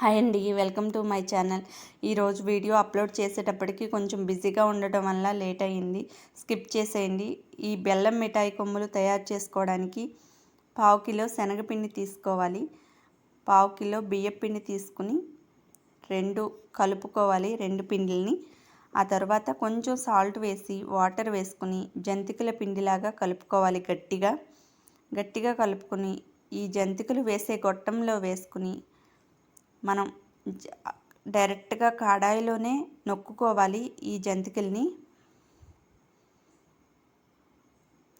Hi అండి welcome to my channel. ఈరోజు video upload చేసేటప్పటికి కొంచెం బిజీగా ఉండటం వల్ల లేట్ అయ్యింది. స్కిప్ చేసేయండి. ఈ బెల్లం మిఠాయి కొమ్ములు తయారు చేసుకోవడానికి పావు కిలో శనగపిండి తీసుకోవాలి. పావు కిలో బియ్యపిండి తీసుకుని రెండు కలుపుకోవాలి రెండు పిండిల్ని. ఆ తర్వాత కొంచెం సాల్ట్ వేసి వాటర్ వేసుకుని జంతికల పిండిలాగా కలుపుకోవాలి గట్టిగా. గట్టిగా కలుపుకొని ఈ జంతికలు వేసే గొట్టంలో వేసుకుని మనం డైరెక్ట్గా కాడాయిలోనే నొక్కుకోవాలి ఈ జంతికల్ని.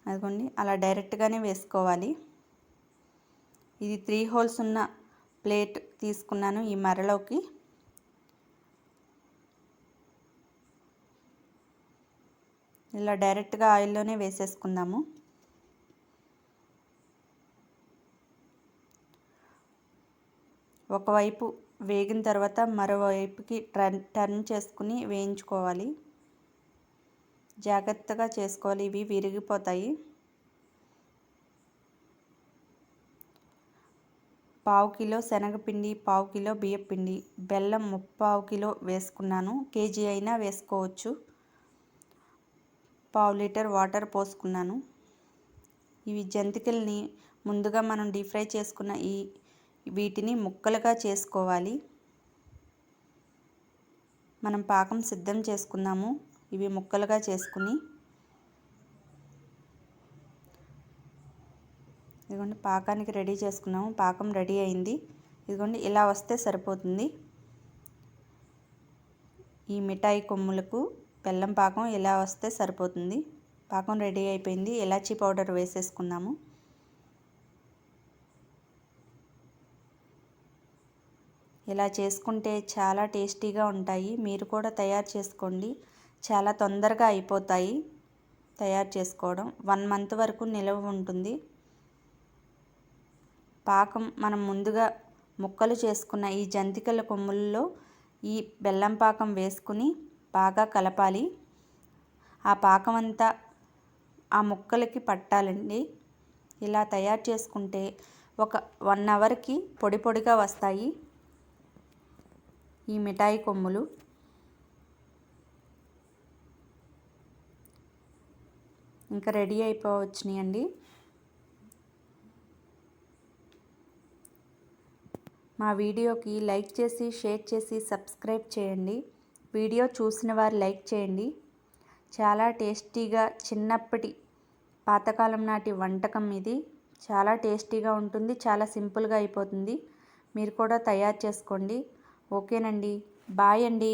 అదిగోండి అలా డైరెక్ట్గానే వేసుకోవాలి. ఇది త్రీ హోల్స్ ఉన్న ప్లేట్ తీసుకున్నాను ఈ మరలోకి. ఇలా డైరెక్ట్గా ఆయిల్లోనే వేసేసుకుందాము. ఒకవైపు వేగిన తర్వాత మరోవైపుకి టర్న్ టర్న్ చేసుకుని వేయించుకోవాలి. జాగ్రత్తగా చేసుకోవాలి. ఇవి విరిగిపోతాయి. పావు కిలో శనగపిండి పావు కిలో బియ్యపిండి. బెల్లం ముప్పావు కిలో వేసుకున్నాను. కేజీ అయినా వేసుకోవచ్చు. పావు లీటర్ వాటర్ పోసుకున్నాను. ఇవి జంతికల్ని ముందుగా మనం డీప్ ఫ్రై చేసుకున్న ఈ వీటిని ముక్కలుగా చేసుకోవాలి. మనం పాకం సిద్ధం చేసుకున్నాము. ఇవి ముక్కలుగా చేసుకుని ఇదిగోండి పాకానికి రెడీ చేసుకున్నాము. పాకం రెడీ అయింది. ఇదిగోండి ఇలా వస్తే సరిపోతుంది. ఈ మిఠాయి కొమ్ములకు బెల్లం పాకం ఇలా వస్తే సరిపోతుంది. పాకం రెడీ అయిపోయింది. ఇలాచీ పౌడర్ వేసేసుకున్నాము. ఇలా చేసుకుంటే చాలా టేస్టీగా ఉంటాయి. మీరు కూడా తయారు చేసుకోండి. చాలా తొందరగా అయిపోతాయి తయారు చేసుకోవడం. వన్ మంత్ వరకు నిలవ ఉంటుంది. పాకం మనం ముందుగా ముక్కలు చేసుకున్న ఈ జంతికల కొమ్ముల్లో ఈ బెల్లం పాకం వేసుకుని బాగా కలపాలి. ఆ పాకం అంతా ఆ ముక్కలకి పట్టాలండి. ఇలా తయారు చేసుకుంటే ఒక వన్ అవర్కి పొడి పొడిగా వస్తాయి. ఈ మిఠాయి కొమ్ములు. ఇంకా రెడీ అయిపోవచ్చినాయండి. మా వీడియోకి లైక్ చేసి షేర్ చేసి సబ్స్క్రైబ్ చేయండి. వీడియో చూసిన వారు లైక్ చేయండి. చాలా టేస్టీగా చిన్నప్పటి పాతకాలం నాటి వంటకం ఇది. చాలా టేస్టీగా ఉంటుంది చాలా సింపుల్గా అయిపోతుంది. మీరు కూడా తయారు చేసుకోండి. ఓకేనండి. బాయ్ అండి.